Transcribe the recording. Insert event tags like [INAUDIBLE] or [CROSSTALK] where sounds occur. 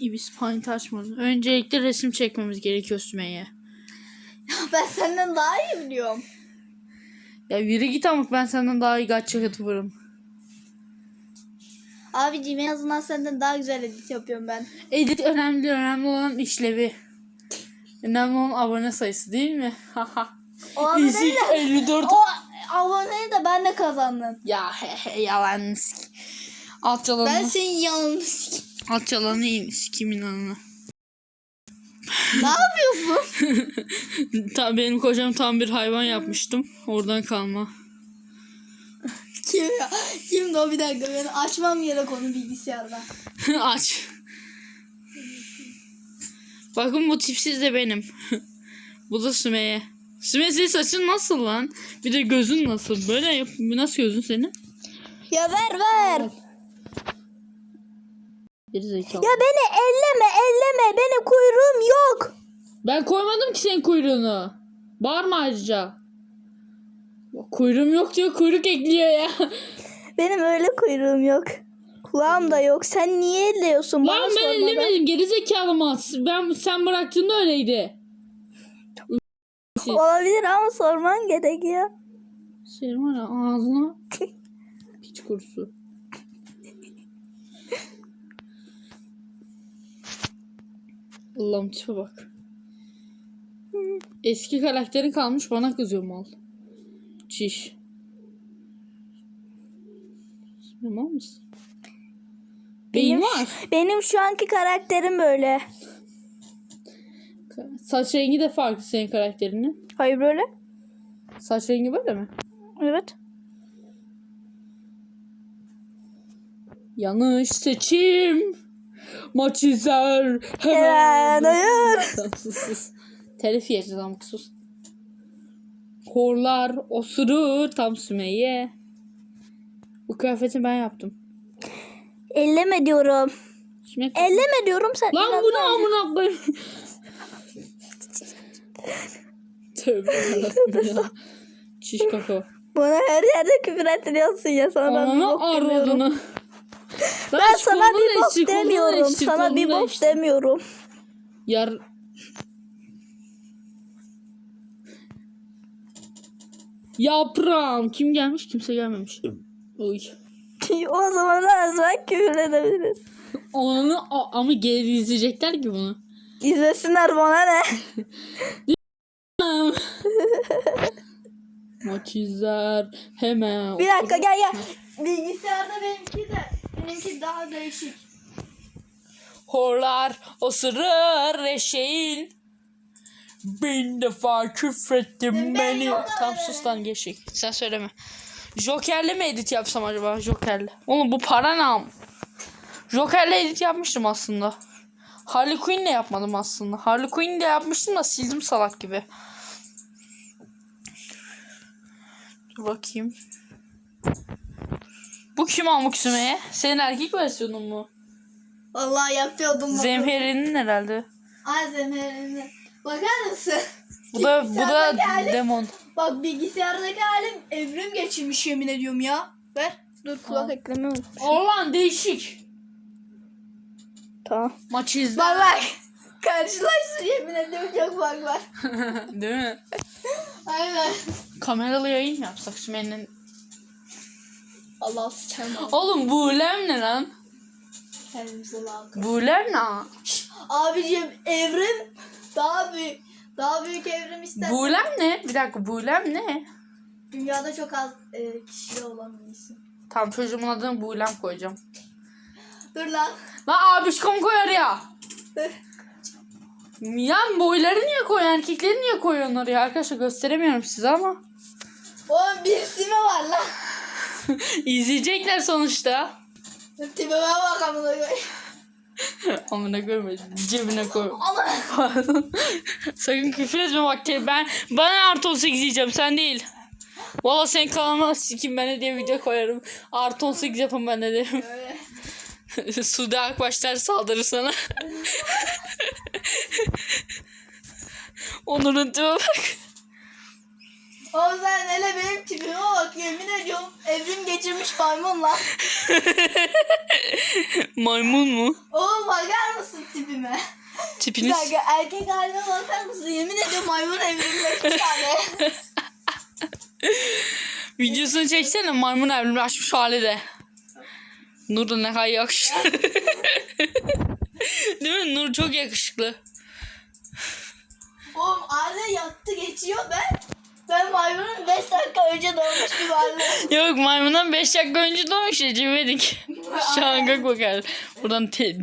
İbis pint açmadı. Öncelikle resim çekmemiz gerekiyor Sümeyye. Ben senden daha iyi biliyorum. Ya yürü git ama ben senden daha iyi kaç youtuber'ım. Abiciğim en azından senden daha güzel edit yapıyorum ben. Edit önemli önemli olan işlevi. Önemli olan abone sayısı değil mi? Haha. O aboneyi İzik de, 54. o aboneyi de ben de kazandım. Ya he he yalan yalanı. Ben senin yanını s- Alt iyiymiş. Kimin anını. Ne yapıyorsun? [LAUGHS] Ta, benim kocam tam bir hayvan yapmıştım. Oradan kalma. Kim ya? Kimdi o bir dakika ben açmam gerek onu bilgisayarda. [LAUGHS] Aç. Bakın bu tipsiz de benim. [LAUGHS] bu da Sümeyye. Sümeyye senin saçın nasıl lan? Bir de gözün nasıl? Böyle yap. Nasıl gözün senin? Ya ver ver. Geri zekalı. Ya beni elleme elleme benim kuyruğum yok. Ben koymadım ki senin kuyruğunu. Bağırma ayrıca. Kuyruğum yok diyor kuyruk ekliyor ya. [LAUGHS] Benim öyle kuyruğum yok. Kulağım da yok. Sen niye elliyorsun? Bana Lan ben sormadan. ellemedim geri zekalı mı? Ben sen bıraktığında öyleydi. [LAUGHS] Olabilir ama sorman gerekiyor. Senin var ya ağzına [LAUGHS] piç kurusu. Allah'ım tipe bak. Eski karakterin kalmış bana kızıyor mal. Çiş. Sen mal mısın? Beyin var. Benim şu anki karakterim böyle. Saç rengi de farklı senin karakterinin. Hayır böyle. Saç rengi böyle mi? Evet. Yanlış seçim. Maç izler. Hemen hayır. [LAUGHS] Telif yiyeceğiz ama sus. Horlar osurur tam Sümeyye. Bu kıyafeti ben yaptım. Elleme diyorum. Sümeyye... Elleme diyorum sen. Lan bu ne amına koyayım. Tövbe yarabbim ya. [LAUGHS] Çiş kaka. Bana her yerde küfür ettiriyorsun ya sana Ananı bok arvadını. Ben sana bir bok demiyorum. Sana bir bok demiyorum. Yar... Yaprağım. Kim gelmiş? Kimse gelmemiş. Uy. [LAUGHS] o zaman azrak küfür edebiliriz. Onu ama geri izleyecekler ki bunu. İzlesinler bana ne? [LAUGHS] Maç izler hemen. Bir dakika gel gel. Bilgisayarda benimki de benimki daha değişik. Horlar osurur eşeğin. Bin defa küfrettim Ben beni. yok Tam sus lan geçik. Sen söyleme. Joker'le mi edit yapsam acaba? Joker'le. Oğlum bu para nam. Joker'le edit yapmıştım aslında. Harley Quinn'le yapmadım aslında. Harley Quinn'le yapmıştım da sildim salak gibi. Dur bakayım. Bu kim Amuk Sümeyye? Senin erkek versiyonun mu? Vallahi yapıyordum. Zemheri'nin herhalde. Ay zemherini. Bakar mısın? [LAUGHS] Bu da bu da Bilgisayardaki halim- demon. Bak bilgisayardaki halim evrim geçirmiş yemin ediyorum ya. Ver. Dur kulak ekleme unutmuşum. Orlan değişik. Tamam. Maçı izle. Bak bak. [LAUGHS] Karşılaştır yemin ediyorum çok bak var. [LAUGHS] Değil mi? Aynen. Kameralı yayın yapsak Sümeyye'nin. Allah sıçan. Oğlum Buğlem ne lan? Kendimize. Buğlem ne? Abicim evrim daha büyük. Daha büyük evrim ister. Buğlem ne? Bir dakika Buğlem ne? Dünyada çok az e, kişide olan bir isim. Tamam çocuğumun adını Buğlem koyacağım. Dur lan. Lan abişkom koyar ya. Dur. Yan boyları niye koyuyor? Erkekleri niye koyuyor onları ya? Arkadaşlar gösteremiyorum size ama. Oğlum bir ismi var lan. [LAUGHS] İzleyecekler sonuçta. Tipime bak amına koy. [LAUGHS] Amına koyma cebine koy. Pardon. [LAUGHS] Sakın küfür etme bak ben bana artı 18 diyeceğim sen değil. Valla senin kanalına sikim ben de diye video koyarım. Artı 18 yapın ben de derim. Sude Akbaşlar saldırır sana. Onur'un tipe bak. Oğlum sen hele benim tipime bak yemin ediyorum evrim geçirmiş maymun lan. [LAUGHS] Maymun mu? Oğlum bakar mısın evrimime. Bir Tipiniz. dakika erkek halime bakar mısın? Yemin ediyorum maymun iki tane. [LAUGHS] Videosunu çeksene maymun evrimini açmış hali de. Nur da ne kadar yakışıklı. [LAUGHS] Değil mi? Nur çok yakışıklı. Oğlum aile yattı Yok maymundan 5 dakika önce doğmuş ya cimvedik. Şangak bakar. Buradan te-